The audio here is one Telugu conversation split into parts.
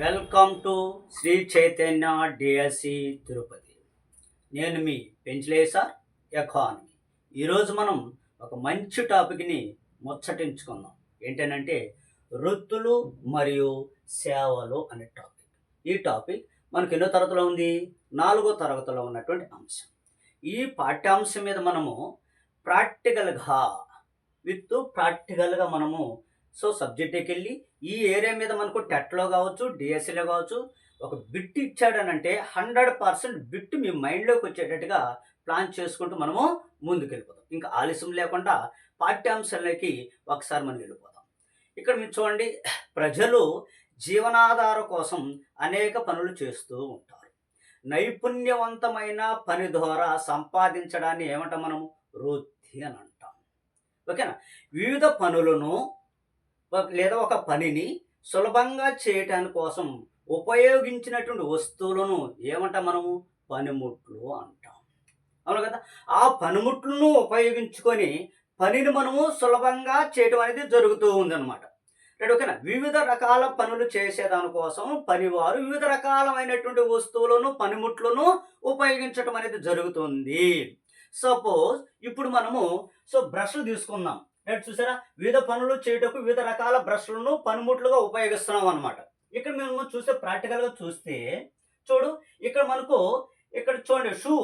Welcome to Shri Chaitanya D S C Tirupati. నేను మీ పెంచలేసార్ ఎకానమీ ఈరోజు మనం ఒక మంచి టాపిక్ని ముచ్చటించుకుందాం. ఏంటనంటే వృత్తులు మరియు సేవలు అనే టాపిక్. ఈ టాపిక్ మనకు ఎన్నో తరగతిలో ఉంది? నాలుగో తరగతిలో ఉన్నటువంటి అంశం. ఈ పాఠ్యాంశం మీద మనము ప్రాక్టికల్గా విత్ ప్రాక్టికల్గా మనము సో సబ్జెక్ట్కి వెళ్ళి ఈ ఏరియా మీద మనకు టెట్లో కావచ్చు డిఎస్సీలో కావచ్చు ఒక బిట్ ఇచ్చాడనంటే హండ్రెడ్ పర్సెంట్ బిట్ మీ మైండ్లోకి వచ్చేటట్టుగా ప్లాన్ చేసుకుంటూ మనము ముందుకు వెళ్ళిపోతాం ఇంకా ఆలస్యం లేకుండా పాఠ్యాంశాలకి ఒకసారి మనం వెళ్ళిపోతాం. ఇక్కడ మీరు చూడండి ప్రజలు జీవనాధార కోసం అనేక పనులు చేస్తూ ఉంటారు. నైపుణ్యవంతమైన పని ద్వారా సంపాదించడాన్ని ఏమంటాం మనము? వృత్తి అని అంటాం. ఓకేనా? వివిధ పనులను లేదా ఒక పనిని సులభంగా చేయటానికి కోసం ఉపయోగించినటువంటి వస్తువులను ఏమంటాం మనము? పనిముట్లు అంటాం. అవును కదా? ఆ పనిముట్లను ఉపయోగించుకొని పనిని మనము సులభంగా చేయటం అనేది జరుగుతూ ఉందన్నమాట. రైట్ ఓకేనా? వివిధ రకాల పనులు చేసేదానికోసం పనివారు వివిధ రకాలమైనటువంటి వస్తువులను పనిముట్లను ఉపయోగించటం అనేది జరుగుతుంది. సపోజ్ ఇప్పుడు మనము సో బ్రష్లు తీసుకుందాం. రైట్ చూసారా? వివిధ పనులు చేయటకు వివిధ రకాల బ్రష్లను పనిముట్లుగా ఉపయోగిస్తున్నాం అనమాట ఇక్కడ మేము చూస్తే ప్రాక్టికల్గా చూస్తే చూడు ఇక్కడ మనకు ఇక్కడ చూడండి షూ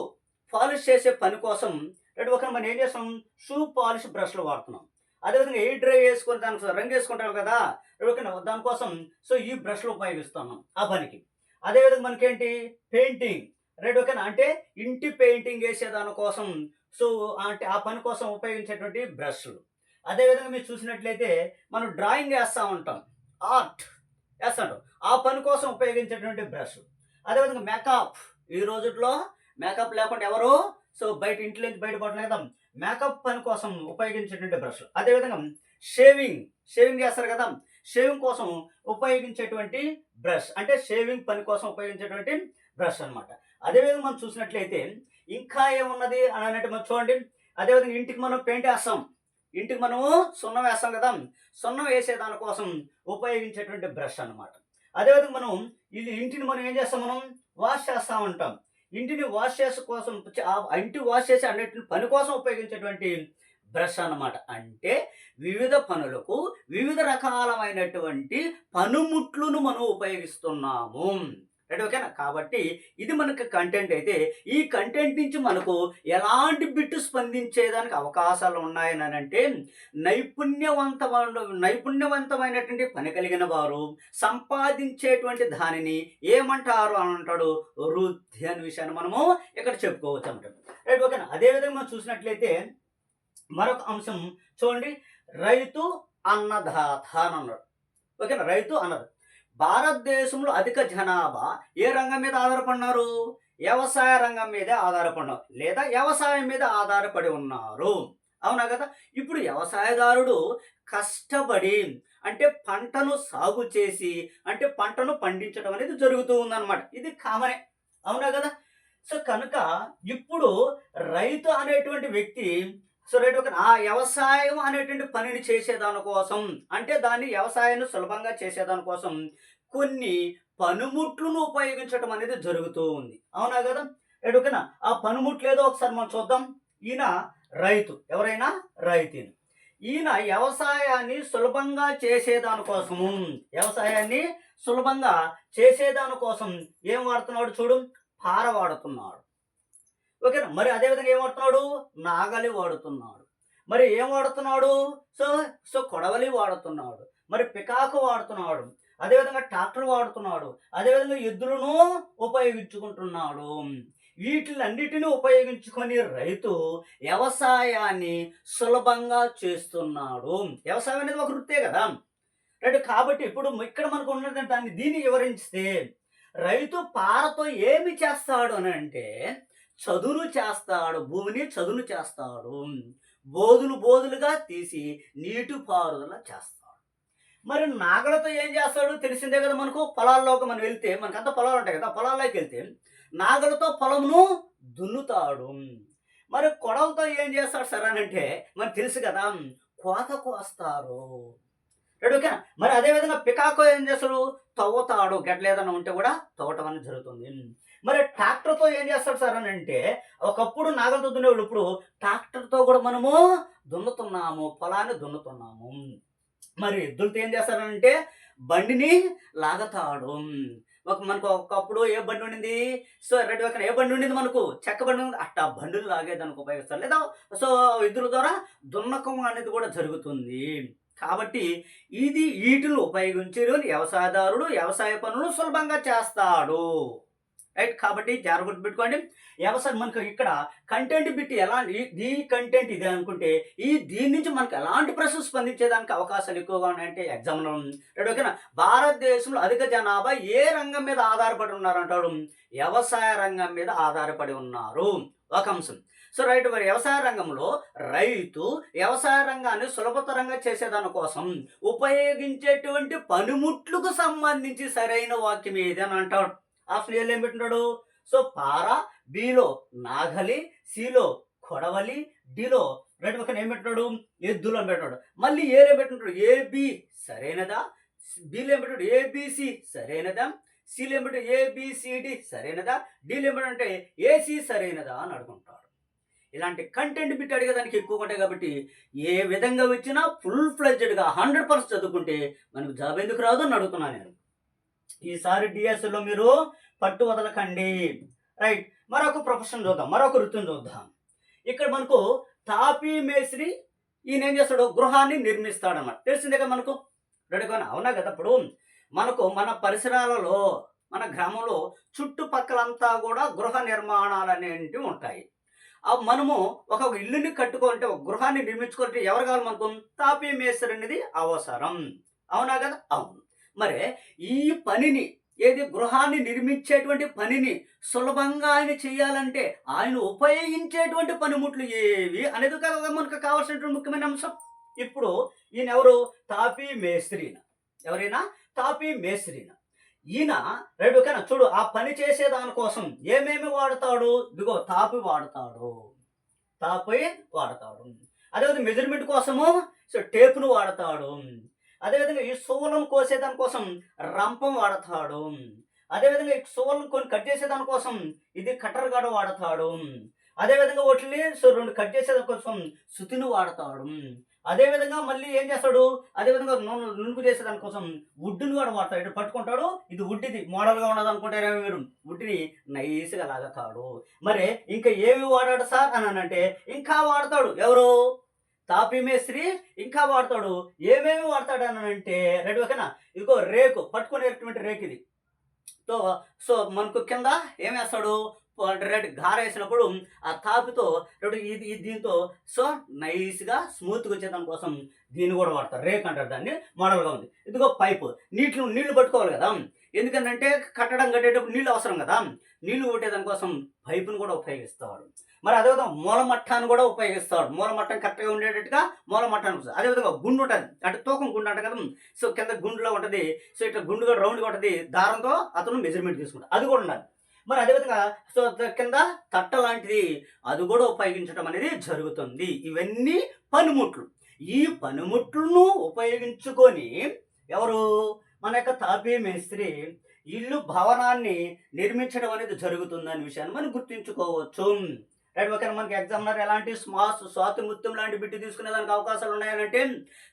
పాలిష్ చేసే పని కోసం రెండు ఒక మనం ఏం చేస్తాం షూ పాలిష్ బ్రష్లు వాడుతున్నాం. అదేవిధంగా ఎయిర్ డ్రై వేసుకొని దానికి రంగు వేసుకుంటాం కదా రైట్ దానికోసం సో ఈ బ్రష్లు ఉపయోగిస్తున్నాం ఆ పనికి. అదేవిధంగా మనకేంటి? పెయింటింగ్. రెండు ఓకేనా అంటే ఇంటి పెయింటింగ్ వేసే దానికోసం సో అంటే ఆ పని కోసం ఉపయోగించేటువంటి బ్రష్లు. అదేవిధంగా మీరు చూసినట్లయితే మనం డ్రాయింగ్ వేస్తూ ఉంటాం. ఆర్ట్ వేస్తుంటాం ఆ పని కోసం ఉపయోగించేటువంటి బ్రష్. అదేవిధంగా మేకప్. ఈ రోజుల్లో మేకప్ లేకుండా ఎవరు? సో బయట ఇంట్లో నుంచి బయటపడలేదు కదా మేకప్ పని కోసం ఉపయోగించేటువంటి బ్రష్. అదేవిధంగా షేవింగ్. షేవింగ్ చేస్తారు కదా. షేవింగ్ కోసం ఉపయోగించేటువంటి బ్రష్. అంటే షేవింగ్ పని కోసం ఉపయోగించేటువంటి బ్రష్ అన్నమాట. అదేవిధంగా మనం చూసినట్లయితే ఇంకా ఏమున్నది అని అన్నట్టు మనం చూడండి. అదేవిధంగా ఇంటికి మనం పెయింట్ వేస్తాం. ఇంటికి మనము సున్నం వేస్తాం కదా సున్నం వేసే దానికోసం ఉపయోగించేటువంటి బ్రష్ అన్నమాట. అదేవిధంగా మనం ఇది ఇంటిని మనం ఏం చేస్తాం మనం? వాష్ చేస్తూ ఉంటాం ఇంటిని వాష్ చేసే కోసం ఇంటి వాష్ చేసే అన్నిటిని పని కోసం ఉపయోగించేటువంటి బ్రష్ అన్నమాట. అంటే వివిధ పనులకు వివిధ రకాలమైనటువంటి పనుముట్లను మనం ఉపయోగిస్తున్నాము. రైట్ ఓకేనా కాబట్టి ఇది మనకు కంటెంట్ అయితే ఈ కంటెంట్ నుంచి మనకు ఎలాంటి బిట్టు స్పందించేదానికి అవకాశాలు ఉన్నాయని అంటే నైపుణ్యవంతమైన నైపుణ్యవంతమైనటువంటి పని కలిగిన వారు సంపాదించేటువంటి దానిని ఏమంటారు అని అంటాడు? వృద్ధి అనే విషయాన్ని మనము ఇక్కడ చెప్పుకోవచ్చు అంటాడు రైట్ ఓకేనా అదేవిధంగా మనం చూసినట్లయితే మరొక అంశం చూడండి. రైతు అన్నదాత అని అన్నాడు. ఓకేనా రైతు అన్నారు. భారతదేశంలో అధిక జనాభా ఏ రంగం మీద ఆధారపడినారు? వ్యవసాయ రంగం మీదే ఆధారపడినారు లేదా వ్యవసాయం మీద ఆధారపడి ఉన్నారు? అవునా కదా? ఇప్పుడు వ్యవసాయదారుడు కష్టపడి అంటే పంటను సాగు చేసి అంటే పంటను పండించడం అనేది జరుగుతూ ఉందన్నమాట. ఇది కామనే. అవునా కదా? సో కనుక ఇప్పుడు రైతు అనేటువంటి వ్యక్తి సో రైట్ ఒక ఆ వ్యవసాయం అనేటువంటి పనిని చేసేదాని కోసం అంటే దాన్ని వ్యవసాయాన్ని సులభంగా చేసేదాని కోసం కొన్ని పనిముట్లను ఉపయోగించడం అనేది జరుగుతూ ఉంది. అవునా కదా? రైట్ ఓకేనా ఆ పనిముట్లు ఏదో ఒకసారి మనం చూద్దాం. ఈయన రైతు ఎవరైనా రైతుని. ఈయన వ్యవసాయాన్ని సులభంగా చేసేదాని కోసము వ్యవసాయాన్ని సులభంగా చేసేదాని కోసం ఏం వాడుతున్నాడు చూడు? పార వాడుతున్నాడు. ఓకేనా? మరి అదేవిధంగా ఏం వాడుతున్నాడు నాగలి వాడుతున్నాడు. మరి ఏం వాడుతున్నాడు? సో సో కొడవలి వాడుతున్నాడు. మరి పికాకు వాడుతున్నాడు. అదేవిధంగా ట్రాక్టర్ వాడుతున్నాడు. అదేవిధంగా ఎద్దులను ఉపయోగించుకుంటున్నాడు. వీటిలన్నిటిని ఉపయోగించుకొని రైతు వ్యవసాయాన్ని సులభంగా చేస్తున్నాడు. వ్యవసాయం అనేది ఒక వృత్తే కదా. రైట్? కాబట్టి ఇప్పుడు ఇక్కడ మనకు ఉన్నటువంటి దాన్ని దీన్ని వివరించితే రైతు పారతో ఏమి చేస్తాడు అని అంటే చదును చేస్తాడు భూమిని చదును చేస్తాడు. బోధులు బోధులుగా తీసి నీటి పారుదల చేస్తాడు. మరి నాగలతో ఏం చేస్తాడు తెలిసిందే కదా మనకు? పొలాల్లోకి మనం వెళ్తే మనకంత పొలాలు ఉంటాయి కదా పొలాల్లోకి వెళ్తే నాగలతో పొలమును దున్నుతాడు. మరి కొడవలతో ఏం చేస్తాడు సరే అని అంటే మనకు తెలుసు కదా కోత కోస్తారు రైట్ ఓకేనా? మరి అదే విధంగా పికాకో ఏం చేస్తాడు? తవ్వుతాడు. గట్ల ఏదైనా ఉంటే కూడా తవ్వటం అనేది జరుగుతుంది. మరి ట్రాక్టర్తో ఏం చేస్తాడు సార్ అని అంటే ఒకప్పుడు నాగలతో దున్నేవాళ్ళు ఇప్పుడు ట్రాక్టర్తో కూడా మనము దున్నుతున్నాము పొలాన్ని దున్నుతున్నాము. మరి ఎద్దులతో ఏం చేస్తారంటే బండిని లాగతాడు. ఒక మనకు ఒకప్పుడు ఏ బండి ఉండింది? సో రెడ్ పక్కన ఏ బండి ఉండింది మనకు? చెక్క బండి ఉంది అట్ట బండిని లాగేదానికి ఉపయోగిస్తారు. లేదా సో ఎద్దుల ద్వారా దున్నకం అనేది కూడా జరుగుతుంది. కాబట్టి ఇది వీటిని ఉపయోగించి వ్యవసాయదారుడు వ్యవసాయ పనులు సులభంగా చేస్తాడు. రైట్ కాబట్టి జాగ్రత్త పెట్టుకోండి. వ్యవసాయం మనకు ఇక్కడ కంటెంట్ బిట్ ఎలా ఈ- కంటెంట్ ఇది అనుకుంటే ఈ దీని నుంచి మనకు ఎలాంటి ప్రశ్నలు స్పందించేదానికి అవకాశాలు ఎక్కువగా ఉన్నాయంటే ఎగ్జామ్లో రైట్ ఓకేనా? భారతదేశంలో అధిక జనాభా ఏ రంగం మీద ఆధారపడి ఉన్నారు అంటాడు వ్యవసాయ రంగం మీద ఆధారపడి ఉన్నారు. ఒక అంశం. సో రైట్ మరి వ్యవసాయ రంగంలో రైతు వ్యవసాయ రంగాన్ని సులభతరంగా చేసేదాని కోసం ఉపయోగించేటువంటి పనిముట్లకు సంబంధించి సరైన వాక్యం ఏదని అంటాడు ఆ ఏళ్ళు ఏం పెట్టినాడు సో పార బిలో నాగలి సిలో కొడవలి డిలో రెండు పక్కన ఏం పెట్టినాడు ఎద్దులు అని పెట్టినాడు మళ్ళీ ఏలో పెట్టినాడు ఏబి సరైనదా? బిలో ఏం పెట్టాడు ఏబిసి సరైనదా? సిలో ఏం పెట్టాడు ఏబిసిడి సరైనదా? డీలో ఏం పెట్టాడు అంటే ఏసి సరైనదా అని అడుగుంటాడు ఇలాంటి కంటెంట్ బిట్ అడిగేదానికి ఎక్కువ ఉంటాయి కాబట్టి ఏ విధంగా వచ్చినా ఫుల్ ఫ్లెడ్జెడ్గా హండ్రెడ్ పర్సెంట్ చదువుకుంటే మనకు జాబ్ ఎందుకు రాదు అని అడుగుతున్నాను నేను. ఈసారి డిఎస్లో మీరు పట్టు వదలకండి. రైట్. మరొక ప్రొఫెషన్ చూద్దాం. మరొక వృత్తిని చూద్దాం. ఇక్కడ మనకు తాపీ మేస్త్రి ఈయన ఏం చేస్తాడు? గృహాన్ని నిర్మిస్తాడన్నమాట. తెలిసిందే కదా మనకు? రెడీగా అవునా కదా? ఇప్పుడు మనకు మన పరిసరాలలో మన గ్రామంలో చుట్టుపక్కలంతా కూడా గృహ నిర్మాణాలు అనేవి ఉంటాయి. అవి మనము ఒక ఇల్లుని కట్టుకుంటే ఒక గృహాన్ని నిర్మించుకుంటే ఎవరు కావాలి మనకు? తాపీ మేస్త్రి అనేది అవసరం. అవునా కదా? అవును. మరి ఈ పనిని ఏది గృహాన్ని నిర్మించేటువంటి పనిని సులభంగా ఆయన చేయాలంటే ఆయన ఉపయోగించేటువంటి పనిముట్లు ఏవి అనేది కదా మనకు కావాల్సినటువంటి ముఖ్యమైన అంశం. ఇప్పుడు ఈయన ఎవరు తాపీ మేస్త్రీన. ఎవరైనా? తాపీ మేస్త్రీన. ఈయన రెండు కన్నా చూడు ఆ పని చేసే దానికోసం ఏమేమి వాడతాడు? ఇదిగో తాపి వాడతాడు. తాపి వాడతాడు. అదేవిధంగా మెజర్మెంట్ కోసము సో టేపును వాడతాడు. అదేవిధంగా ఈ సువ్వలను కోసేదాని కోసం రంపం వాడతాడు. అదేవిధంగా ఈ సువ్వలను కొన్ని కట్ చేసేదాని కోసం ఇది కట్టర్ గడ వాడతాడు అదేవిధంగా వాటిని సో రెండు కట్ చేసేదాని సుతిని వాడతాడు. అదేవిధంగా మళ్ళీ ఏం చేస్తాడు? అదేవిధంగా నూనె నునుపు చేసేదాని కోసం వుడ్డుని కూడా వాడతాడు. ఇటు పట్టుకుంటాడు ఇది వుడ్ ఇది మోడల్గా ఉండదు అనుకుంటారా మీరు వుడ్ని నైస్గా లాగతాడు. మరి ఇంకా ఏమి వాడాడు సార్? అని అంటే ఇంకా వాడతాడు. ఎవరు? తాపీ మేస్త్రి ఇంకా వాడతాడు. ఏమేమి వాడతాడు అని అంటే ఓకేనా? ఇదిగో రేకు పట్టుకునేటువంటి రేకు ఇది సో సో మనకు కింద ఏం వేస్తాడు? రెడ్ గారేసినప్పుడు ఆ తాపితో రెండు ఇది ఇది దీంతో సో నైస్గా స్మూత్గా వచ్చేదాని కోసం దీన్ని కూడా వాడతారు. రేక్ అంటారు దాన్ని. మోడల్గా ఉంది. ఇదిగో పైపు. నీటిని నీళ్ళు పట్టుకోవాలి కదా. ఎందుకంటే కట్టడం కట్టేటప్పుడు నీళ్ళు అవసరం కదా. నీళ్ళు కొట్టేదాని కోసం పైపును కూడా ఉపయోగిస్తాడు మరి అదేవిధంగా మూలమట్టాన్ని కూడా ఉపయోగిస్తాడు. మూలమట్టం కరెక్ట్గా ఉండేటట్టుగా మూలమట్టాన్ని అదేవిధంగా గుండు ఉంటుంది. అంటే తూకం గుండు అంట కదా. సో కింద గుండులో ఉంటుంది. సో ఇట్లా గుండుగా రౌండ్గా ఉంటుంది. దారంతో అతను మెజర్మెంట్ తీసుకుంటాడు. అది కూడా ఉండాలి. మరి అదేవిధంగా సో కింద తట్ట లాంటిది అది కూడా ఉపయోగించడం అనేది జరుగుతుంది. ఇవన్నీ పనిముట్లు. ఈ పనిముట్లను ఉపయోగించుకొని ఎవరు? మన యొక్క తాపీ మేస్త్రి ఇల్లు భవనాన్ని నిర్మించడం అనేది జరుగుతుందనే విషయాన్ని మనం గుర్తుంచుకోవచ్చు. రైట్ ఓకే మనకి ఎగ్జామినర్ ఎలాంటి స్మాస్ స్వాతి ముత్యం లాంటి బిట్టి తీసుకునే దానికి అవకాశాలు ఉన్నాయనంటే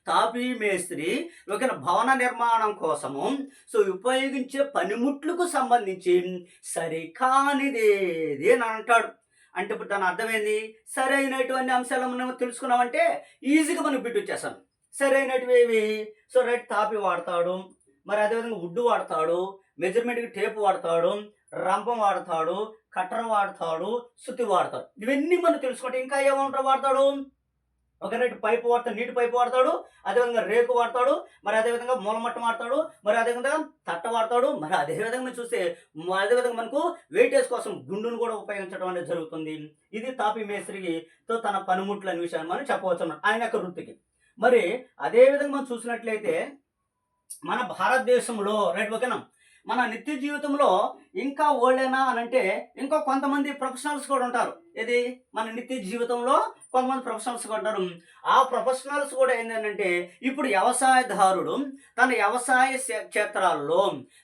తాపీ మేస్త్రి ఓకేనా భవన నిర్మాణం కోసము సో ఉపయోగించే పనిముట్లకు సంబంధించి సరికానిదేది అని అంటాడు. అంటే ఇప్పుడు దాని అర్థమైంది సరైనటువంటి అంశాలు మనం తెలుసుకున్నామంటే ఈజీగా మనం బిట్టు వచ్చేస్తాం సరైనటివి ఏవి? సో రైట్ తాపి వాడతాడు. మరి అదేవిధంగా వుడ్ వాడతాడు. మెజర్మెంట్కి టేప్ వాడతాడు. రంపం వాడతాడు కట్టర్ వాడతాడు సుత్తి వాడతాడు. ఇవన్నీ మనం తెలుసుకుంటే ఇంకా ఏమంటారు వాడతాడు? ఒక రేటు పైపు వాడతాడు నీటి పైపు వాడతాడు అదేవిధంగా రేకు వాడతాడు మరి అదేవిధంగా మూలమట్టం వాడతాడు మరి అదేవిధంగా తట్ట వాడతాడు మరి అదేవిధంగా మనం చూస్తే అదేవిధంగా మనకు వెయిటేజ్ కోసం గుండును కూడా ఉపయోగించడం అనేది జరుగుతుంది. ఇది తాపి మేస్త్రికి తో తన పనిముట్లు అనే విషయాన్ని మనం చెప్పవచ్చు అన్నమాట. ఆయన యొక్క వృత్తికి. మరి అదేవిధంగా మనం చూసినట్లయితే మన భారతదేశంలో రైట్ ఓకేనా? మన నిత్య జీవితంలో ఇంకా ఓల్డేనా అని అంటే ఇంకో కొంతమంది ప్రొఫెషనల్స్ కూడా ఉంటారు. ఇది మన నిత్య జీవితంలో కొంతమంది ప్రొఫెషనల్స్ కూడా ఉంటారు. ఆ ప్రొఫెషనల్స్ కూడా ఏంటంటే ఇప్పుడు వ్యవసాయదారుడు తన వ్యవసాయ క్షేత్రాల్లో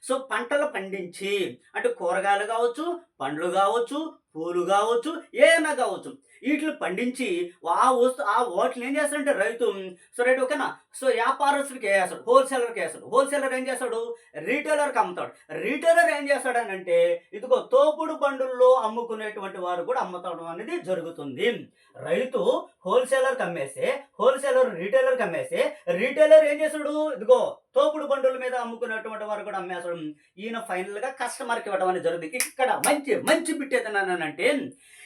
సో పంటలు పండించి అంటే కూరగాయలు కావచ్చు పండ్లు కావచ్చు పూలు కావచ్చు ఏమైనా కావచ్చు. వీటిని పండించి ఆ వస్తు ఆ వాటిని ఏం చేస్తాడంటే రైతు సో రైట్ ఓకేనా? సో వ్యాపారస్తుడికి వేస్తాడు హోల్సేలర్కి వేస్తాడు హోల్సేలర్ ఏం చేస్తాడు? రీటైలర్కి అమ్ముతాడు. రీటైలర్ ఏం చేస్తాడని అంటే ఇదిగో తోపుడు బండుల్లో అమ్ముకునేటువంటి వారు కూడా అమ్ముతాడు అనేది జరుగుతుంది. రైతు హోల్సేలర్కి అమ్మేస్తే హోల్సేలర్ రీటైలర్కి అమ్మేస్తే రీటైలర్ ఏం చేస్తాడు? ఇదిగో తోపుడు బండుల మీద అమ్ముకునేటువంటి వారు కూడా అమ్మేస్తాడు. ఈయన ఫైనల్గా కస్టమర్కి ఇవ్వడం అనేది జరుగుతుంది. ఇక్కడ మంచి మంచి బిట్ ఏదన్నానంటే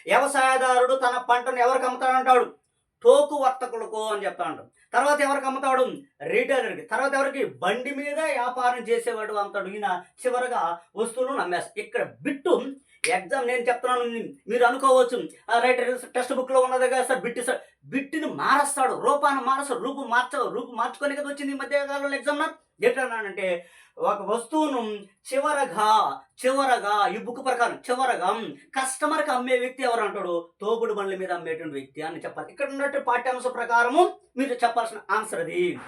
వ్యవసాయదారుడు తన పంటను ఎవరికి అమ్ముతాడంటాడు టోకు వర్తకులకు అని చెప్తాడు. తర్వాత ఎవరికి అమ్ముతాడు రీటైలర్కి. తర్వాత ఎవరికి? బండి మీద వ్యాపారం చేసేవాడు అమ్ముతాడు ఈయన చివరగా వస్తువులను అమ్మేస్తాడు ఇక్కడ బిట్టు ఎగ్జామ్ నేను చెప్తున్నాను. మీరు అనుకోవచ్చు. ఆ రైట్ టెక్స్ట్ బుక్లో ఉన్నది కదా సార్ బిట్టి సార్. బిట్టిని మారుస్తాడు. రూపాన్ని మారుస్తాడు. రూపు మార్చ రూపు మార్చుకొని కదా వచ్చింది ఈ మధ్య కాలంలో ఎగ్జామ్ అంటే ఒక వస్తువును చివరగా చివరగా ఈ బుక్ ప్రకారం చివరగా కస్టమర్కి అమ్మే వ్యక్తి ఎవరు అంటాడు? తోపుడు బండ్ల మీద అమ్మేటువంటి వ్యక్తి అని చెప్పాలి. ఇక్కడ ఉన్నట్టు పాఠ్యాంశ ప్రకారము మీరు చెప్పాల్సిన ఆన్సర్ అది.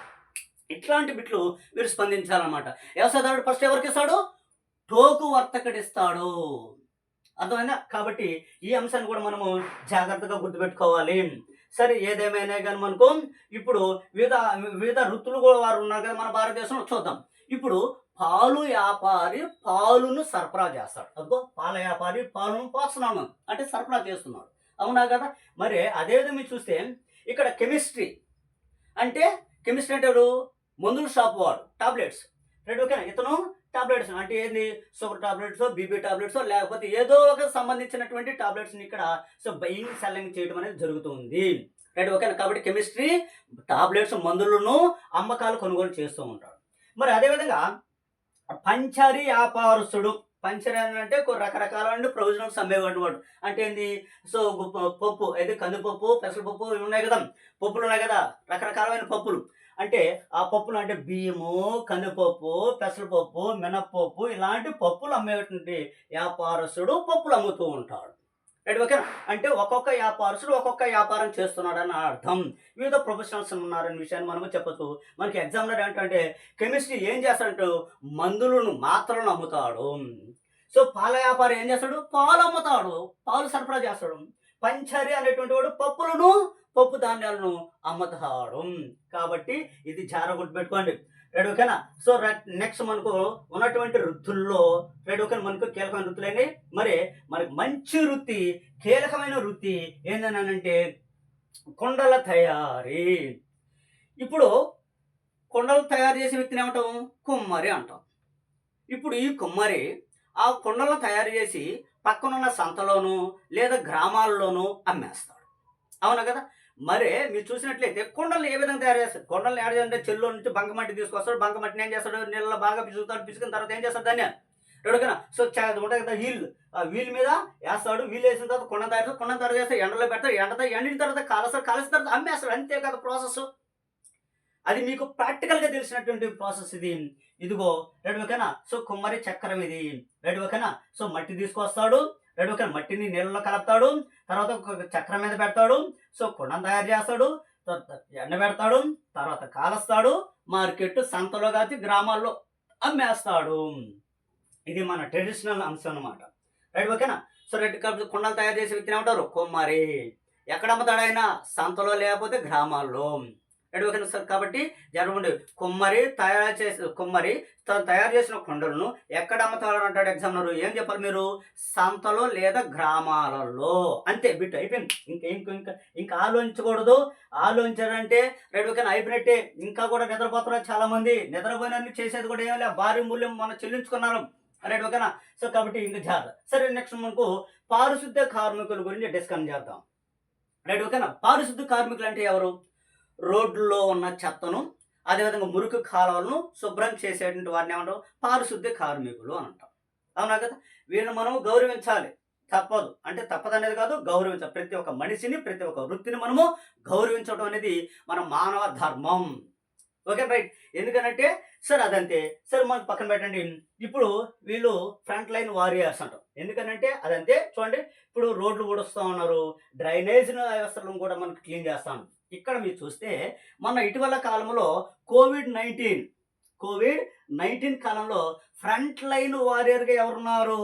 ఇట్లాంటి బిట్లు మీరు స్పందించాలన్నమాట. వ్యవసాయదారుడు ఫస్ట్ ఎవరికి ఇస్తాడు? టోకు వర్తకడిస్తాడు అర్థమైందా? కాబట్టి ఈ అంశాన్ని కూడా మనము జాగ్రత్తగా గుర్తుపెట్టుకోవాలి. సరే ఏదేమైనా కానీ మనకు ఇప్పుడు వివిధ వివిధ వృత్తులు కూడా వారు ఉన్నారు కదా మన భారతదేశంలో. చూద్దాం. ఇప్పుడు పాలు వ్యాపారి పాలును సరఫరా చేస్తాడు. అదిగో పాల వ్యాపారి పాలును పోస్తున్నాను అంటే సరఫరా చేస్తున్నాడు. అవునా కదా? మరి అదేవిధంగా మీరు చూస్తే ఇక్కడ కెమిస్ట్రీ అంటే కెమిస్ట్రీ అంటే మందుల షాప్ వాడు. టాబ్లెట్స్. రైట్ ఓకేనా? ఇతను టాబ్లెట్స్ అంటే ఏంది? షుగర్ టాబ్లెట్స్ బీపీ టాబ్లెట్స్ లేకపోతే ఏదో ఒక సంబంధించినటువంటి టాబ్లెట్స్ని ఇక్కడ సో బయింగ్ సెల్లింగ్ చేయడం అనేది జరుగుతుంది. రైట్ ఓకేనా? కాబట్టి కెమిస్ట్రీ టాబ్లెట్స్ మందులను అమ్మకాలు కొనుగోలు చేస్తూ ఉంటాడు. మరి అదేవిధంగా పంచరీ వ్యాపారస్తుడు పంచరీ అంటే కొన్ని రకరకాల ప్రొవిజనల్స్ అమ్మేవాడు వాడు. అంటే ఏంది? సో పప్పు అయితే కందిపప్పు పెసరపప్పు ఇవి ఉన్నాయి కదా. పప్పులు ఉన్నాయి కదా. రకరకాలమైన పప్పులు. అంటే ఆ పప్పులు అంటే బియ్యము కందిపప్పు పెసరపప్పు మినప్పప్పు ఇలాంటి పప్పులు అమ్మేటువంటి వ్యాపారస్తుడు పప్పులు అమ్ముతూ ఉంటాడు. రైట్ ఓకేనా అంటే ఒక్కొక్క వ్యాపారస్తుడు ఒక్కొక్క వ్యాపారం చేస్తున్నాడు అని అర్థం. వివిధ ప్రొఫెషనల్స్ ఉన్నారనే విషయాన్ని మనము చెప్పచ్చు. మనకి ఎగ్జాంపుల్ ఏంటంటే కెమిస్ట్రీ ఏం చేస్తాడంటే మందులను మాత్రలను అమ్ముతాడు సో పాల వ్యాపారి ఏం చేస్తాడు? పాలు అమ్ముతాడు. పాలు సరఫరా చేస్తాడు. పంచరి అనేటువంటి వాడు పప్పులను పప్పు ధాన్యాలను అమ్ముతాడు. కాబట్టి ఇది జార పెట్టుకోండి రైట్ ఓకేనా సో నెక్స్ట్ మనకు ఉన్నటువంటి వృత్తుల్లో రైట్ ఓకే మనకు కీలకమైన వృత్తులేండి మరి మనకి మంచి వృత్తి కీలకమైన వృత్తి ఏంటనంటే కొండల తయారీ. ఇప్పుడు కొండలు తయారు చేసే వ్యక్తిని ఏమంటాం కుమ్మరి అంటాం. ఇప్పుడు ఈ కుమ్మరి ఆ కొండలను తయారు చేసి పక్కనున్న సంతలోనూ లేదా గ్రామాల్లోనూ అమ్మేస్తాడు. అవునా కదా? మరి మీరు చూసినట్లయితే కొండలు ఏ విధంగా తయారు చేస్తారు? కొండలు ఏడు అంటే చెల్లో నుంచి బంకమట్టి తీసుకొస్తాడు? బంకమట్టిని ఏం చేస్తాడు? నీళ్ళలో బాగా పిసుకుతాడు. పిసుకున్న తర్వాత ఏం చేస్తాడు దాన్ని? రెడీగా సో ఉంటాయి కదా వీల్ ఆ వీల్ మీద వేస్తాడు. వీల్ వేసిన తర్వాత కొండ తయారు కొండ తయారు చేస్తే ఎండలో పెడతాడు. ఎండ ఎండిన తర్వాత కాలుస్తాడు కాల్సిన తర్వాత అమ్మేస్తాడు. అంతే కదా ప్రాసెస్. అది మీకు ప్రాక్టికల్గా తెలిసినటువంటి ప్రాసెస్ ఇది. ఇదిగో రెడ్ ఓకేనా సో కుమ్మరి చక్రం ఇది. రెడ్ ఓకేనా సో మట్టి తీసుకొస్తాడు. రెడీ ఒక మట్టిని నీళ్ళలో కలుపుతాడు తర్వాత ఒక చక్రం మీద పెడతాడు సో కుండం తయారు చేస్తాడు ఎండ పెడతాడు తర్వాత కాలుస్తాడు మార్కెట్ సంతలో కాచి గ్రామాల్లో అమ్మేస్తాడు. ఇది మన ట్రెడిషనల్ అంశం అన్నమాట. రైట్ ఓకేనా? సో రెడ్ కలర్ కుండలు తయారు చేసే వ్యక్తిని ఏమంటారు? కుమ్మరి. ఎక్కడ అమ్ముతాడైనా సంతలో లేకపోతే గ్రామాల్లో. రైట్ ఓకేనా సార్ కాబట్టి జరగండి కుమ్మరి తయారు చేసిన కుమ్మరి తను తయారు చేసిన కుండలను ఎక్కడ అమ్ముతాడు అంటాడు ఎగ్జామ్నర్ ఏం చెప్పాలి మీరు? సంతలో లేదా గ్రామాలలో. అంతే బిట్ అయిపోయింది. ఇంకా ఇంకా ఇంకా ఇంకా ఆలోచించకూడదు. ఆలోచించారంటే రెడ్వకన్ ఓకేనా అయిపోయినట్టే. ఇంకా కూడా నిద్రపోతున్నారు చాలామంది. మంది చేసేది కూడా ఏం లేదు భారీ మూల్యం మనం చెల్లించుకున్నారు. రైట్ ఓకేనా సో కాబట్టి ఇంకా జాగ్రత్త. సరే నెక్స్ట్ మనకు పారిశుద్ధ కార్మికుల గురించి డిస్కస్ చేద్దాం. రైట్ ఓకేనా పారిశుద్ధ కార్మికులు అంటే ఎవరు? రోడ్లలో ఉన్న చెత్తను అదేవిధంగా మురికి కాలువలను శుభ్రం చేసేటువంటి వారిని ఏమంటాం పారిశుద్ధ్య కార్మికులు అని అంటాం అవునా కదా? వీళ్ళని మనం గౌరవించాలి. తప్పదు. అంటే తప్పదనేది కాదు గౌరవించాలి. ప్రతి ఒక్క మనిషిని ప్రతి ఒక్క వృత్తిని మనము గౌరవించడం అనేది మన మానవ ధర్మం. Okay right. ఎందుకనంటే సార్ అదంతే. సార్ మనకు పక్కన పెట్టండి. ఇప్పుడు వీళ్ళు ఫ్రంట్ లైన్ వారియర్స్ అంటాం ఎందుకనంటే అదంతే. చూడండి ఇప్పుడు రోడ్లు ఊడుస్తూ ఉన్నారు. డ్రైనేజ్ వ్యవస్థలను కూడా మనకు క్లీన్ చేస్తాం ఇక్కడ మీరు చూస్తే మన ఇటీవల కాలంలో కోవిడ్ నైన్టీన్ కోవిడ్ నైన్టీన్ కాలంలో ఫ్రంట్ లైన్ వారియర్గా ఎవరున్నారు?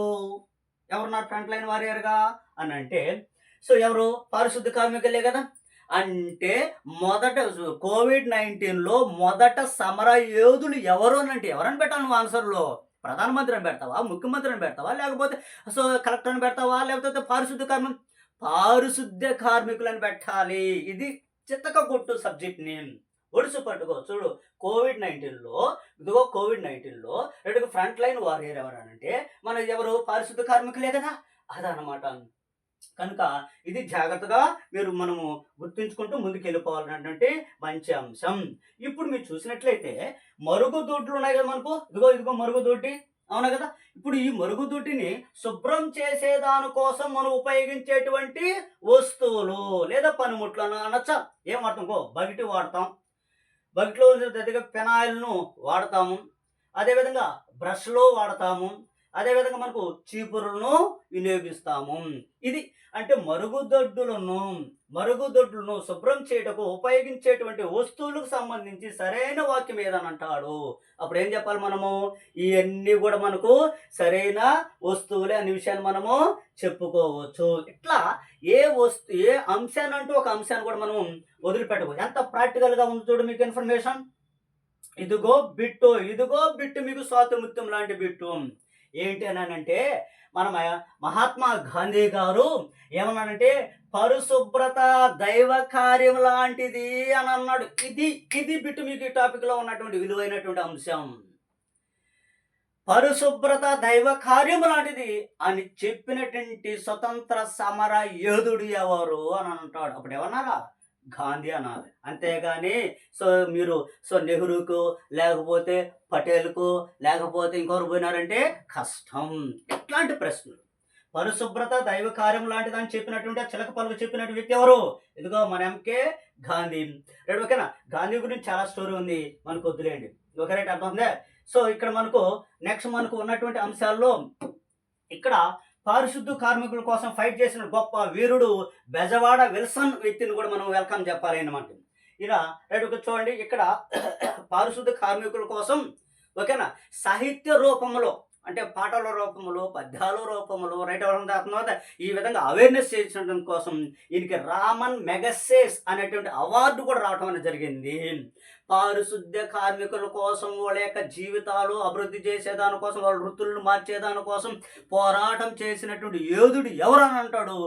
ఎవరున్నారు ఫ్రంట్ లైన్ వారియర్గా? అని అంటే సో ఎవరు? పారిశుద్ధ కార్మికులే కదా. అంటే మొదట కోవిడ్ నైన్టీన్లో మొదట సమర యోధులు ఎవరు అంటే ఎవరని పెట్టాను నువ్వు ఆన్సర్లో? ప్రధానమంత్రిని పెడతావా? ముఖ్యమంత్రిని పెడతావా? లేకపోతే సో కలెక్టర్ని పెడతావా? లేకపోతే పారిశుద్ధ కార్మికులు పారిశుద్ధ కార్మికులను పెట్టాలి. ఇది చిత్తక కొట్టు సబ్జెక్ట్ నేమ్. ఒడిసు పట్టుకో చూడు. కోవిడ్ నైన్టీన్లో ఇదిగో కోవిడ్ నైన్టీన్లో రెండు ఫ్రంట్ లైన్ వారియర్ ఎవరనంటే మన ఎవరు? పారిశుద్ధ కార్మికులే కదా? అదనమాట కనుక ఇది జాగ్రత్తగా మీరు మనము గుర్తుంచుకుంటూ ముందుకు వెళ్ళిపోవాలన్నటువంటి మంచి అంశం. ఇప్పుడు మీరు చూసినట్లయితే మరుగుదొడ్లు ఉన్నాయి కదా మనకు? ఇదిగో ఇదిగో మరుగుదొడ్డి అవునా కదా? ఇప్పుడు ఈ మరుగుదొడ్డిని శుభ్రం చేసేదాని కోసం మనం ఉపయోగించేటువంటి వస్తువులు లేదా పనిముట్లు అని అనొచ్చా? ఏం వాడతాం? బకెట్ వాడతాం. బకెట్లో దగ్గర పెనాయిల్ను వాడతాము. అదేవిధంగా బ్రష్లో వాడతాము. అదేవిధంగా మనకు చీపురులను వినియోగిస్తాము. ఇది అంటే మరుగుదొడ్డులను మరుగుదొడ్లను శుభ్రం చేయటకు ఉపయోగించేటువంటి వస్తువులకు సంబంధించి సరైన వాక్యం ఏదని అంటాడు. అప్పుడు ఏం చెప్పాలి మనము? ఇవన్నీ కూడా మనకు సరైన వస్తువులే అనే విషయాన్ని మనము చెప్పుకోవచ్చు. ఇట్లా ఏ వస్తు ఏ అంశాన్ని అంటూ ఒక అంశాన్ని కూడా మనం వదిలిపెట్టకూడదు. ఎంత ప్రాక్టికల్గా ఉంది చూడు మీకు ఇన్ఫర్మేషన్ ఇదిగో బిట్టు ఇదిగో బిట్టు మీకు స్వాతముత్యం లాంటి బిట్టు. ఏంటి అని అంటే మన మహాత్మా గాంధీ గారు ఏమన్నాడంటే పరిశుభ్రత దైవ కార్యం లాంటిది అని అన్నాడు. ఇది ఇది బిట్టు మీకు ఈ టాపిక్లో ఉన్నటువంటి విలువైనటువంటి అంశం. పరిశుభ్రత దైవ కార్యం లాంటిది అని చెప్పినటువంటి స్వతంత్ర సమర యోధుడు ఎవరు అని అంటాడు. అప్పుడు ఏమన్నారా గాంధీ అనాలి అంతేగాని సో మీరు సో నెహ్రూకు లేకపోతే పటేల్కు లేకపోతే ఇంకొకరు పోయినారంటే కష్టం. ఇట్లాంటి ప్రశ్నలు. పరిశుభ్రత దైవ కార్యం లాంటిది అని చెప్పినటువంటి చిలక పలుకు చెప్పినటువంటి వ్యక్తి ఎవరు? ఇదిగో మన ఎంకే గాంధీ. రైట్ ఓకేనా? గాంధీ గురించి చాలా స్టోరీ ఉంది. మనకు వద్దులేండి ఓకే రైట్ అర్థం ఉందే సో ఇక్కడ మనకు నెక్స్ట్ మనకు ఉన్నటువంటి అంశాల్లో ఇక్కడ పారిశుద్ధ కార్మికుల కోసం ఫైట్ చేసిన గొప్ప వీరుడు బెజవాడ విల్సన్ వ్యక్తిని కూడా మనం వెల్కమ్ చెప్పాలి అనమాట ఇలా రైట్ చూడండి ఇక్కడ పారిశుద్ధ కార్మికుల కోసం ఓకేనా? సాహిత్య రూపంలో అంటే పాటల రూపంలో పద్యాల రూపంలో రైట్ అవ్వడం తర్వాత ఈ విధంగా అవేర్నెస్ చేయించడం కోసం ఈయనకి రామన్ మెగస్సేస్ అనేటువంటి అవార్డు కూడా రావడం అనేది జరిగింది. పారిశుద్ధ్య కార్మికుల కోసం వాళ్ళ యొక్క జీవితాలు అభివృద్ధి చేసేదానికోసం వాళ్ళ వృత్తులను మార్చేదానికోసం పోరాటం చేసినటువంటి యోధుడు ఎవరని అంటాడు?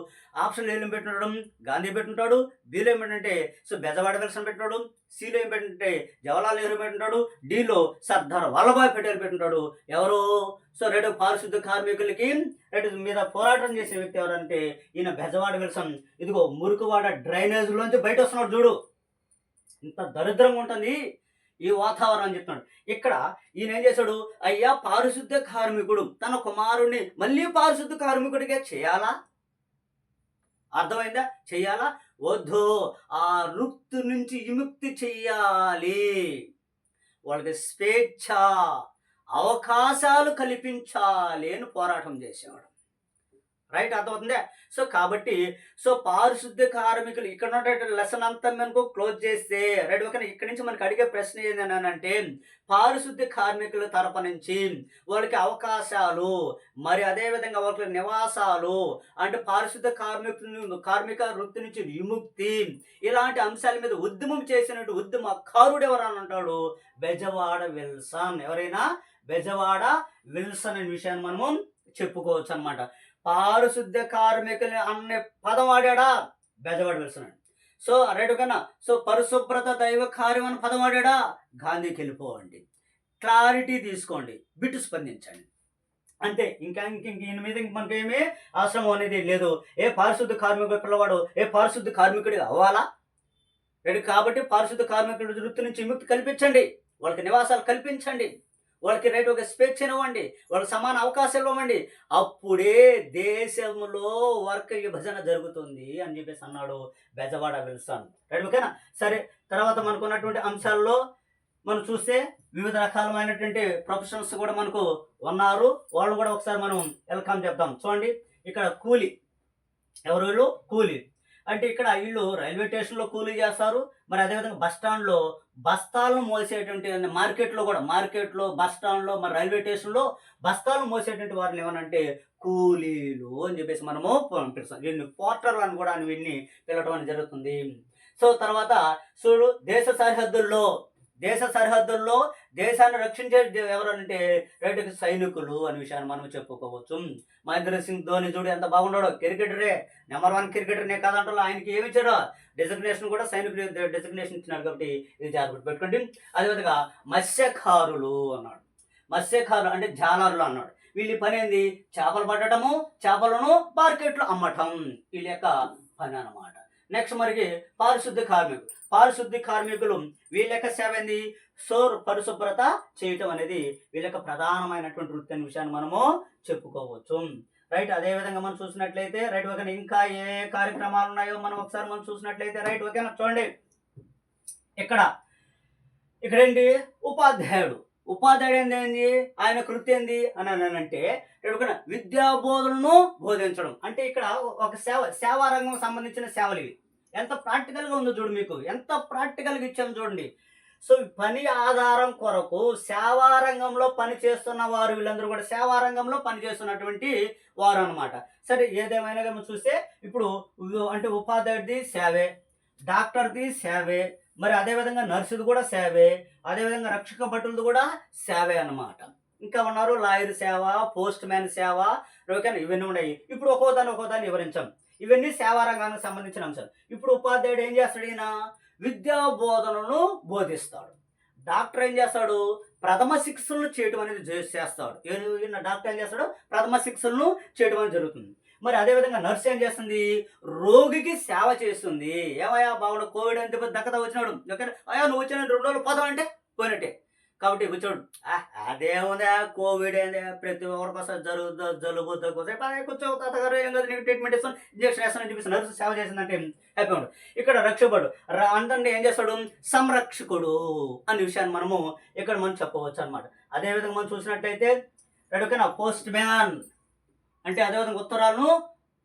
ఆప్షన్ ఏం పెట్టినాడు? గాంధీ పెట్టుంటాడు బీలో ఏం పెట్టంటే సో బెజవాడ విల్సన్ పెట్టినాడు సిలో ఏం పెట్టింటే జవహర్లాల్ నెహ్రూ పెట్టుంటాడు డీలో సర్దార్ వల్లభాయ్ పటేల్ పెట్టుంటాడు ఎవరు? సో రెండు పారిశుద్ధ కార్మికులకి రెండు మీద పోరాటం చేసే వ్యక్తి ఎవరంటే ఈయన బెజవాడ విల్సన్. ఇదిగో మురుకువాడ డ్రైనేజ్లోంచి బయట వస్తున్నాడు చూడు. ఇంత దరిద్రంగా ఉంటుంది ఈ వాతావరణం అని చెప్తున్నాడు. ఇక్కడ ఈయన ఏం చేశాడు? అయ్యా పారిశుద్ధ కార్మికుడు తన కుమారుణ్ణి మళ్ళీ పారిశుద్ధ కార్మికుడిగా చేయాలా? అర్థమైందా? చెయ్యాలా వద్దు ఆ రుక్తు నుంచి విముక్తి చెయ్యాలి. వాళ్ళకి స్వేచ్ఛ అవకాశాలు కల్పించాలి అని పోరాటం చేసేవాడు. రైట్ అర్థమవుతుందే? సో కాబట్టి సో పారిశుద్ధ కార్మికులు ఇక్కడ ఉన్నటువంటి లెసన్ అంతా మనకు క్లోజ్ చేస్తే రైట్ ఓకే ఇక్కడ నుంచి మనకు అడిగే ప్రశ్న ఏంటంటే పారిశుద్ధ కార్మికుల తరపు నుంచి వాళ్ళకి అవకాశాలు మరి అదేవిధంగా వాళ్ళకి నివాసాలు అంటే పారిశుద్ధ కార్మికులు కార్మిక వృత్తి నుంచి విముక్తి ఇలాంటి అంశాల మీద ఉద్యమం చేసినట్టు ఉద్యమకారుడు ఎవరని అంటాడు? బెజవాడ విల్సన్. ఎవరైనా? బెజవాడ విల్సన్ అనే విషయాన్ని మనము చెప్పుకోవచ్చు అనమాట పారిశుద్ధ కార్మికులు అనే పదం వాడాడా బెజవాడ వెళ్తున్నాడు. సో రైట్ కన్నా సో పరిశుభ్రత దైవ కార్యం అని పదం వాడాడా గాంధీకి వెళ్ళిపోవండి. క్లారిటీ తీసుకోండి. బిట్టు స్పందించండి. అంతే. ఇంకా ఇంక ఇంక ఈయన మీద ఇంక మనకేమీ ఆశ్రమం అనేది లేదు. ఏ పారిశుద్ధ కార్మికుడు పిల్లవాడు ఏ పారిశుద్ధ కార్మికుడు అవ్వాలా? రెడీ కాబట్టి పారిశుద్ధ కార్మికుడి వృత్తి నుంచి విముక్తి కల్పించండి. వాళ్ళకి నివాసాలు కల్పించండి. వాళ్ళకి రైట్ ఒక స్వేచ్ఛ ఇవ్వండి. వాళ్ళకి సమాన అవకాశాలు ఇవ్వండి. అప్పుడే దేశంలో వర్గ విభజన జరుగుతుంది అని చెప్పేసి అన్నాడు బెజవాడ విల్సన్ రైట్ ఓకేనా? సరే తర్వాత మనకున్నటువంటి అంశాల్లో మనం చూస్తే వివిధ రకాలమైనటువంటి ప్రొఫెషనల్స్ కూడా మనకు ఉన్నారు. వాళ్ళు కూడా ఒకసారి మనం వెల్కమ్ చెప్దాం చూడండి ఇక్కడ కూలి. ఎవరు కూలి. అంటే ఇక్కడ వీళ్ళు రైల్వే స్టేషన్లో కూలీ చేస్తారు. మరి అదేవిధంగా బస్ స్టాండ్లో బస్తాలను మోసేటువంటి మార్కెట్లో కూడా మార్కెట్లో బస్ స్టాండ్లో మరి రైల్వే స్టేషన్లో బస్తాలను మోసేటువంటి వారిని ఏమనంటే కూలీలు అని చెప్పేసి మనము పిలుస్తాం వీళ్ళని పోర్టర్లు అని కూడా వీళ్ళని పిలవడం జరుగుతుంది. సో తర్వాత చూడు దేశ సరిహద్దుల్లో దేశ సరిహద్దుల్లో దేశాన్ని రక్షించే ఎవరంటే రైతుకు సైనికులు అనే విషయాన్ని మనం చెప్పుకోవచ్చు. మహేంద్ర సింగ్ ధోని చూడు ఎంత బాగున్నాడో క్రికెటరే నెంబర్ వన్ క్రికెటర్నే కాదంటారు. ఆయనకి ఏమి ఇచ్చాడో? డెసిగ్నేషన్ కూడా సైనికులు డెసిగ్నేషన్ ఇచ్చినాడు కాబట్టి ఇది జాగ్రత్త పెట్టుకోండి. అదేవిధంగా మత్స్యకారులు అన్నాడు. మత్స్యకారులు అంటే జాలరులు అన్నాడు. వీళ్ళ పని ఏంది? చేపలు పట్టడము చేపలను మార్కెట్లో అమ్మటం. వీళ్ళ యొక్క పని అన్నమాట. నెక్స్ట్ మరికి పారిశుద్ధ కార్మికులు. పారిశుద్ధి కార్మికులు వీళ్ళ యొక్క సేవ ఏంది? సోర్ పరిశుభ్రత చేయటం అనేది వీళ్ళ యొక్క ప్రధానమైనటువంటి వృత్తి అనే విషయాన్ని మనము చెప్పుకోవచ్చు. రైట్ అదే విధంగా మనం చూసినట్లయితే రైట్ ఓకే ఇంకా ఏ కార్యక్రమాలు ఉన్నాయో మనం ఒకసారి మనం చూసినట్లయితే రైట్ ఓకేనా? చూడండి. ఇక్కడ ఇక్కడ ఏంటి? ఉపాధ్యాయుడు. ఉపాధ్యాయుడు ఏంది? ఏంది? ఆయన కృతి ఏంది? అని అనంటే ఇక్కడ విద్యా బోధనను బోధించడం. అంటే ఇక్కడ ఒక సేవ సేవా రంగం సంబంధించిన సేవలు ఇవి. ఎంత ప్రాక్టికల్గా ఉందో చూడు మీకు. ఎంత ప్రాక్టికల్గా ఇచ్చాము చూడండి. సో పని ఆధారం కొరకు సేవా రంగంలో పని చేస్తున్న వారు వీళ్ళందరూ కూడా సేవా రంగంలో వారు అనమాట సరే ఏదేమైనా మనం చూస్తే ఇప్పుడు అంటే ఉపాధ్యాయుడిది సేవే. డాక్టర్ది సేవే మరి అదేవిధంగా నర్సుది కూడా సేవే అదేవిధంగా రక్షక భటులది కూడా సేవే అన్నమాట. ఇంకా ఉన్నారు లాయర్ సేవ పోస్ట్ మ్యాన్ సేవ ఓకేనా ఇవన్నీ ఉన్నాయి. ఇప్పుడు ఒక్కో దాన్ని ఒక్కో దాన్ని వివరించాం. ఇవన్నీ సేవారంగానికి సంబంధించిన అంశాలు. ఇప్పుడు ఉపాధ్యాయుడు ఏం చేస్తాడు ఈయన? విద్యా బోధనను బోధిస్తాడు. డాక్టర్ ఏం చేస్తాడు? ప్రథమ శిక్షలను చేయటం అనేది చేస్తాడు ఏ- డాక్టర్ ఏం చేస్తాడు? ప్రథమ శిక్షలను చేయటం అనేది జరుగుతుంది. మరి అదేవిధంగా నర్స్ ఏం చేస్తుంది? రోగికి సేవ చేస్తుంది. ఏమయ్యా బాగుండు కోవిడ్ అంటే దక్కత వచ్చినాడు? ఓకే అయ్యా నువ్వు వచ్చిన రెండు రోజులు పోదాం అంటే పోయినట్టే. కాబట్టి కూర్చోడు. "ఆ, అదేముందా కోవిడ్ ఏంది? ప్రతి ఒక్కరికి వస్తుంది జలుబు జలుబు దగ్గు పదే కూర్చో తాతగారు ఏం కదా నీకు ట్రీట్మెంట్ ఇస్తాను ఇంజక్షన్ వేస్తానని చెప్పేసి నర్సు సేవ చేసిందంటే అయిపోయాడు ఇక్కడ రక్షకుడు అందరినీ ఏం చేస్తాడు? సంరక్షకుడు అనే విషయాన్ని మనము ఇక్కడ మనం చెప్పవచ్చు అనమాట అదేవిధంగా మనం చూసినట్టయితే రెడొకనా పోస్ట్ మ్యాన్ అంటే అదేవిధంగా ఉత్తరాలను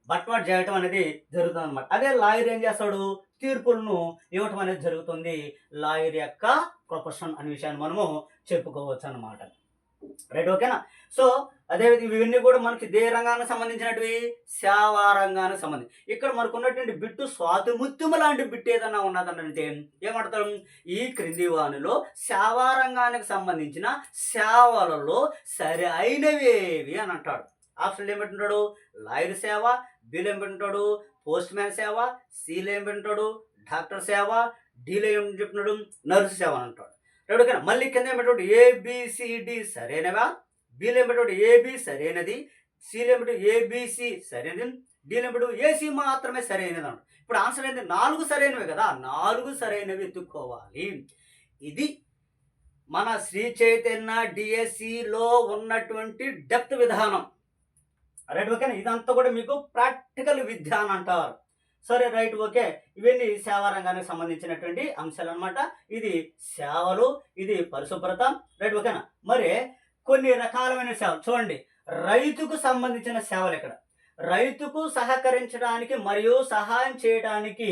బట్వాట్ చేయటం అనేది జరుగుతుంది అనమాట అదే లాయర్ ఏం చేస్తాడు? తీర్పులను ఇవ్వటం అనేది జరుగుతుంది. లాయర్ యొక్క ప్రొఫెషన్ అనే విషయాన్ని మనము చెప్పుకోవచ్చు అనమాట రైట్ ఓకేనా? సో అదేవిధంగా ఇవన్నీ కూడా మనకి దే రంగానికి సంబంధించినటివి సేవా రంగానికి సంబంధించి. ఇక్కడ మనకు ఉన్నటువంటి బిట్టు స్వాతిముత్యము లాంటి బిట్టు ఏదన్నా ఉన్నదంటే ఏమంటారు? ఈ క్రింది వానిలో సేవా రంగానికి సంబంధించిన సేవలలో సరి అయినవేవి అని అంటాడు. ఆప్షన్లు ఏం పెట్టింటాడు? లాయర్ సేవ బిల్ ఏం పోస్ట్ మ్యాన్ సేవ సీల్ ఏం డాక్టర్ సేవ డీలో ఏం చెప్పినాడు నర్సు సేవ అని అంటాడు. రెండు మళ్ళీ కింద ఏం పెట్టాడు ఏబిసిడి సరైనవా? బీలో ఏం పెట్టాడు ఏబి సరైనది? సి ఏం పెట్టాడు ఏబిసి సరైనది? డీలో ఏం పెట్టాడు ఏసీ మాత్రమే సరైనది అన్నాడు ఇప్పుడు ఆన్సర్ ఏంటి నాలుగు సరైనవి కదా? నాలుగు సరైనవి ఎత్తుక్కోవాలి. ఇది మన శ్రీ చైతన్య డిఎస్సిలో ఉన్నటువంటి డెప్త్ విధానం. రైట్ ఓకేనా ఇదంతా కూడా మీకు ప్రాక్టికల్ విద్య అని అంటారు. సరే రైట్ ఓకే ఇవన్నీ సేవా రంగానికి సంబంధించినటువంటి అంశాలు అనమాట ఇది సేవలు ఇది పరిశుభ్రత రైట్ ఓకేనా మరి కొన్ని రకాలమైన సేవలు చూడండి రైతుకు సంబంధించిన సేవలు ఇక్కడ. రైతుకు సహకరించడానికి మరియు సహాయం చేయడానికి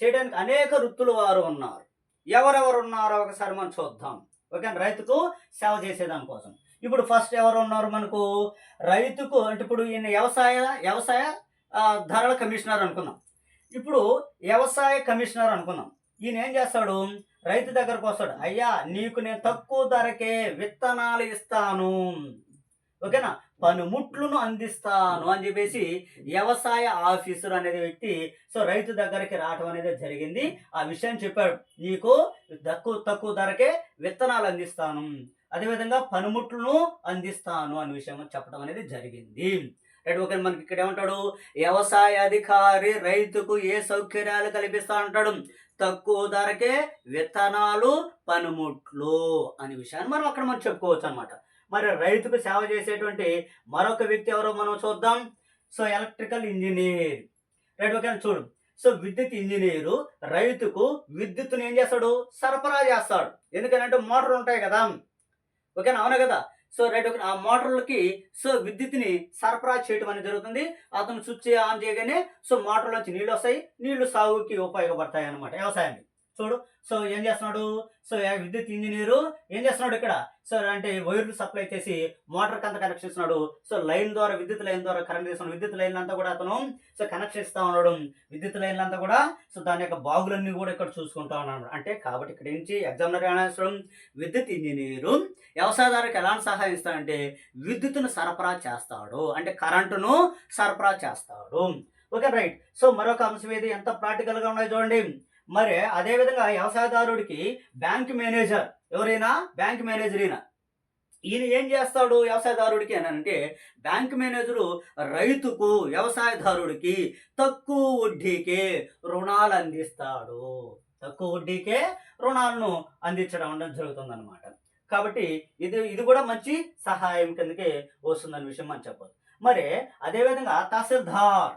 చేయడానికి అనేక వృత్తులు వారు ఉన్నారు. ఎవరెవరు ఉన్నారో ఒకసారి మనం చూద్దాం. ఓకే రైతుకు సేవ చేసేదానికోసం ఇప్పుడు ఫస్ట్ ఎవరు ఉన్నారు మనకు? రైతుకు అంటే ఇప్పుడు ఈయన వ్యవసాయ వ్యవసాయ ధరల కమిషనర్ అనుకుందాం. ఇప్పుడు వ్యవసాయ కమిషనర్ అనుకుందాం. ఈయన ఏం చేస్తాడు? రైతు దగ్గరకు వస్తాడు. అయ్యా నీకు నేను తక్కువ ధరకే విత్తనాలు ఇస్తాను. ఓకేనా? పనిముట్లను అందిస్తాను అని చెప్పేసి వ్యవసాయ ఆఫీసర్ అనేది వ్యక్తి సో రైతు దగ్గరికి రావటం అనేది జరిగింది. ఆ విషయం చెప్పాడు. నీకు తక్కువ తక్కువ ధరకే విత్తనాలు అందిస్తాను. అదేవిధంగా పనిముట్లను అందిస్తాను అనే విషయం చెప్పడం అనేది జరిగింది. రైట్ ఓకే మనకి ఇక్కడ ఏమంటాడు? వ్యవసాయ అధికారి రైతుకు ఏ సౌకర్యాలు కల్పిస్తా అంటాడు? తక్కువ ధరకే విత్తనాలు పనిముట్లు అనే విషయాన్ని మనం అక్కడ మనం చెప్పుకోవచ్చు అనమాట మరి రైతుకు సేవ చేసేటువంటి మరొక వ్యక్తి ఎవరో మనం చూద్దాం. So electrical engineer. Right okay చూడు సో విద్యుత్ ఇంజనీరు రైతుకు విద్యుత్తును ఏం చేస్తాడు? సరఫరా చేస్తాడు. ఎందుకంటే మోటార్లు ఉంటాయి కదా. ఓకేనా? అవునా కదా? సో రైట్ ఆ మోటార్లకి సో విద్యుత్ని సరఫరా చేయడం అనేది జరుగుతుంది. అతను స్విచ్ ఆన్ చేయగానే సో మోటార్లోంచి నీళ్ళు వస్తాయి. నీళ్ళు సాగుకి ఉపయోగపడతాయి అన్నమాట. వ్యవసాయానికి. చూడు. సో ఏం చేస్తున్నాడు? సో విద్యుత్ ఇంజనీరు ఏం చేస్తున్నాడు ఇక్కడ? సో అంటే వైర్లు సప్లై చేసి మోటార్ అంతా కనెక్షన్ ఇస్తున్నాడు సో లైన్ ద్వారా విద్యుత్ లైన్ ద్వారా కరెంట్ ఇస్తున్నాడు విద్యుత్ లైన్ అంతా కూడా అతను సో కనెక్షన్ ఇస్తా ఉన్నాడు. విద్యుత్ లైన్లు అంతా కూడా సో దాని యొక్క బాగులన్నీ కూడా ఇక్కడ చూసుకుంటా ఉన్నాడు. అంటే కాబట్టి ఇక్కడ నుంచి ఎగ్జామినర్ ఏమేశ్వరం విద్యుత్ ఇంజనీరు వ్యవసాయదారులకు ఎలాంటి సహాయం ఇస్తాడంటే విద్యుత్తును సరఫరా చేస్తాడు. అంటే కరెంటును సరఫరా చేస్తాడు. Okay right. సో మరొక అంశం ఏది? ఎంత ప్రాక్టికల్గా ఉన్నాయి చూడండి. మరి అదే విధంగా వ్యవసాయదారుడికి బ్యాంక్ మేనేజర్ ఎవరైనా బ్యాంక్ మేనేజర్ ఈయన ఈయన ఏం చేస్తాడు వ్యవసాయదారుడికి అని అంటే బ్యాంక్ మేనేజరు రైతుకు వ్యవసాయదారుడికి తక్కువ వడ్డీకే రుణాలు అందిస్తాడు. తక్కువ వడ్డీకే రుణాలను అందించడం అనేది జరుగుతుందన్నమాట. కాబట్టి ఇది ఇది కూడా మంచి సహాయం కిందకే వస్తుందన్న విషయం మనం చెప్పదు మరి అదేవిధంగా తహసీల్దార్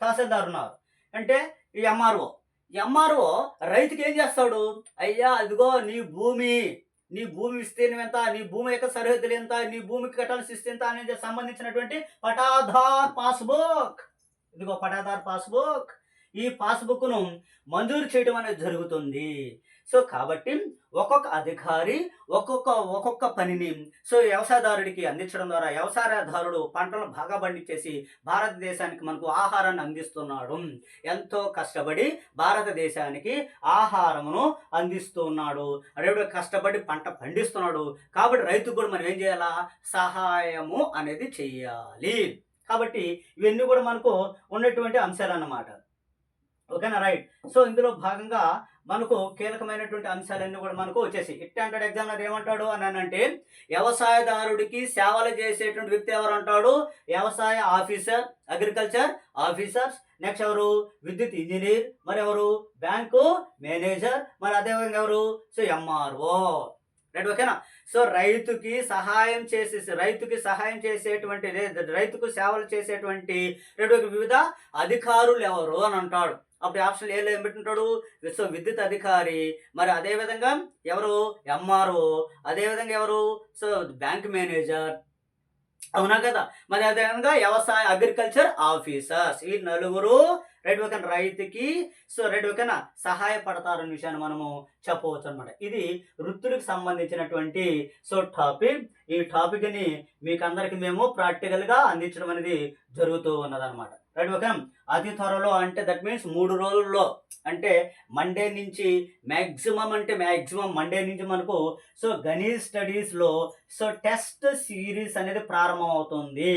తహసీల్దార్ ఉన్నారు. అంటే ఈ ఎంఆర్ఓ ఎంఆర్ఓ రైతుకి ఏం చేస్తాడు? అయ్యా అదిగో నీ భూమి. నీ భూమి విస్తీర్ణం ఎంత? నీ భూమి యొక్క సరిహద్దులు ఎంత? నీ భూమికి కట్టాల్సి ఇస్తే ఎంత? అనేది సంబంధించినటువంటి పటాధార్ పాస్బుక్. ఇదిగో పటాధార్ పాస్బుక్. ఈ పాస్బుక్ను మంజూరు చేయడం అనేది జరుగుతుంది. సో కాబట్టి ఒక్కొక్క అధికారి ఒక్కొక్క ఒక్కొక్క పనిని సో వ్యవసాయదారుడికి అందించడం ద్వారా వ్యవసాయదారుడు పంటలు బాగా పండించేసి భారతదేశానికి మనకు ఆహారాన్ని అందిస్తున్నాడు. ఎంతో కష్టపడి భారతదేశానికి ఆహారమును అందిస్తున్నాడు. అదేవిధంగా కష్టపడి పంట పండిస్తున్నాడు. కాబట్టి రైతుకు కూడా మనం ఏం చేయాలా? సహాయము అనేది చెయ్యాలి. కాబట్టి ఇవన్నీ కూడా మనకు ఉన్నటువంటి అంశాలు అన్నమాట ఓకేనా? రైట్. సో ఇందులో భాగంగా మనకు కీలకమైనటువంటి అంశాలన్నీ కూడా మనకు వచ్చేసి ఇట్ అంటాడు ఎగ్జామ్లర్ ఏమంటాడు అని అంటే వ్యవసాయదారుడికి సేవలు చేసేటువంటి వ్యక్తి ఎవరు అంటాడు వ్యవసాయ ఆఫీసర్ అగ్రికల్చర్ ఆఫీసర్స్. నెక్స్ట్ ఎవరు? విద్యుత్ ఇంజనీర్. మరి ఎవరు బ్యాంకు మేనేజర్. మరి అదేవిధంగా ఎవరు? So M R O right ఓకేనా? సో రైతుకి సహాయం చేసే రైతుకి సహాయం చేసేటువంటి రైతుకు సేవలు చేసేటువంటి రైట్ వివిధ అధికారులు ఎవరు అని అంటాడు. అప్పుడు ఆప్షన్ ఏలో ఏం పెట్టుంటాడు? సో విద్యుత్ అధికారి. మరి అదేవిధంగా ఎవరు? M R O. అదేవిధంగా ఎవరు? So bank manager. అవునా కదా? మరి అదే విధంగా వ్యవసాయ అగ్రికల్చర్ ఆఫీసర్స్. ఈ నలుగురు రెడ్ ఓకేనా రైతుకి సో రెడ్ ఓకేనా సహాయపడతారని విషయాన్ని మనము చెప్పవచ్చు అనమాట ఇది వృత్తులకు సంబంధించినటువంటి సో టాపిక్. ఈ టాపిక్ని మీకు అందరికి మేము ప్రాక్టికల్గా అందించడం అనేది జరుగుతూ ఉన్నదన్నమాట. రైట్ ఓకే అతి త్వరలో అంటే దట్ మీన్స్ మూడు రోజుల్లో అంటే మండే నుంచి మ్యాక్సిమం అంటే మ్యాక్సిమం మండే నుంచి మనకు సో గణేష్ స్టడీస్లో సో టెస్ట్ సిరీస్ అనేది ప్రారంభం అవుతుంది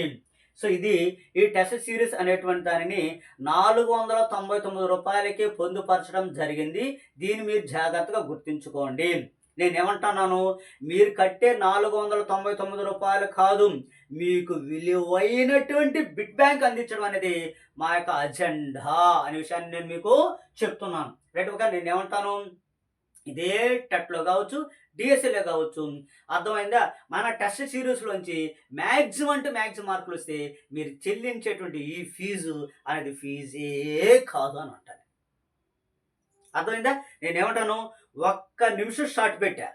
సో ఇది ఈ టెస్ట్ సిరీస్ అనేటువంటి దానిని నాలుగు వందల తొంభై తొమ్మిది రూపాయలకి పొందుపరచడం జరిగింది. దీన్ని మీరు జాగ్రత్తగా గుర్తుంచుకోండి. నేనేమంటున్నాను? మీరు కట్టే నాలుగు వందల తొంభై తొమ్మిది రూపాయలు కాదు. మీకు విలువైనటువంటి బిట్ బ్యాంక్ అందించడం అనేది మా యొక్క అజెండా అనే విషయాన్ని నేను మీకు చెప్తున్నాను. రైట్ ఒక నేను ఏమంటాను ఇదే టెట్లో కావచ్చు డిఎస్ఎల్లో కావచ్చు. అర్థమైందా? మన టెస్ట్ సిరీస్లోంచి మ్యాక్సిమం అంటే మ్యాక్సిమం మార్కులు వస్తే మీరు చెల్లించేటువంటి ఈ ఫీజు అనేది ఫీజే కాదు అని అంటాను. అర్థమైందా? నేను ఏమంటాను ఒక్క నిమిషం షార్ట్ పెట్టా.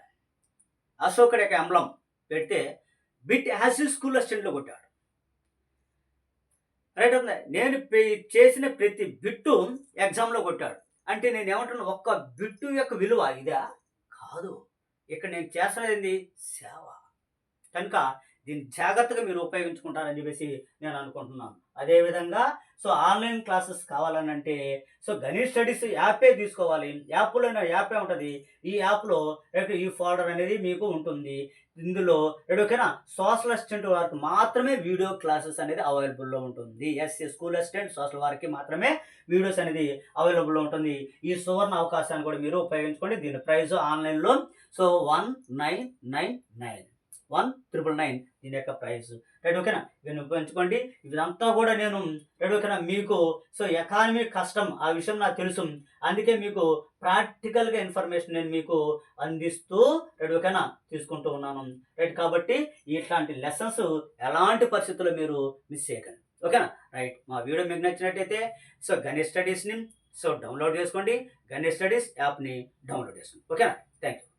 అశోకుడి యొక్క అమ్లం పెడితే బిట్ యాజ్ స్కూల్ అసిస్టెంట్లో కొట్టాడు. రైట్ ఉంది. నేను చేసిన ప్రతి బిట్టు ఎగ్జామ్లో కొట్టాడు. అంటే నేను ఏమంటున్నా ఒక్క బిట్టు యొక్క విలువ ఇదా? కాదు. ఇక్కడ నేను చేస్తున్నది సేవ. కనుక దీన్ని జాగ్రత్తగా మీరు ఉపయోగించుకుంటారని చెప్పేసి నేను అనుకుంటున్నాను. అదేవిధంగా సో ఆన్లైన్ క్లాసెస్ కావాలని అంటే సో గణేష్ స్టడీస్ యాపే తీసుకోవాలి. యాప్లో యాపే ఉంటుంది. ఈ యాప్లో రేపు ఈ ఫోల్డర్ అనేది మీకు ఉంటుంది. ఇందులో ఓకేనా సోషల్ అసిస్టెంట్ వారికి మాత్రమే వీడియో క్లాసెస్ అనేది అవైలబుల్లో ఉంటుంది. ఎస్ స్కూల్ అసిస్టెంట్ సోషల్ వారికి మాత్రమే వీడియోస్ అనేది అవైలబుల్లో ఉంటుంది. ఈ సువర్ణ అవకాశాన్ని కూడా మీరు ఉపయోగించుకోండి. దీని ప్రైస్ ఆన్లైన్లో so one nine nine nine. One triple nine దీని యొక్క ప్రైస్ రైట్ ఓకేనా ఇవన్నీ ఉపయోగించుకోండి ఇదంతా కూడా నేను రైట్ ఓకేనా మీకు సో ఎకానమీ కష్టం ఆ విషయం నాకు తెలుసు. అందుకే మీకు ప్రాక్టికల్గా ఇన్ఫర్మేషన్ నేను మీకు అందిస్తూ రైట్ ఓకేనా తీసుకుంటూ ఉన్నాను. రైట్ కాబట్టి ఇట్లాంటి లెసన్స్ ఎలాంటి పరిస్థితుల్లో మీరు మిస్ చేయకండి. ఓకేనా రైట్ మా వీడియో మీకు నచ్చినట్టయితే సో గణేష్ స్టడీస్ని సో డౌన్లోడ్ చేసుకోండి. గణేష్ స్టడీస్ యాప్ని డౌన్లోడ్ చేసుకోండి. ఓకేనా థ్యాంక్ యూ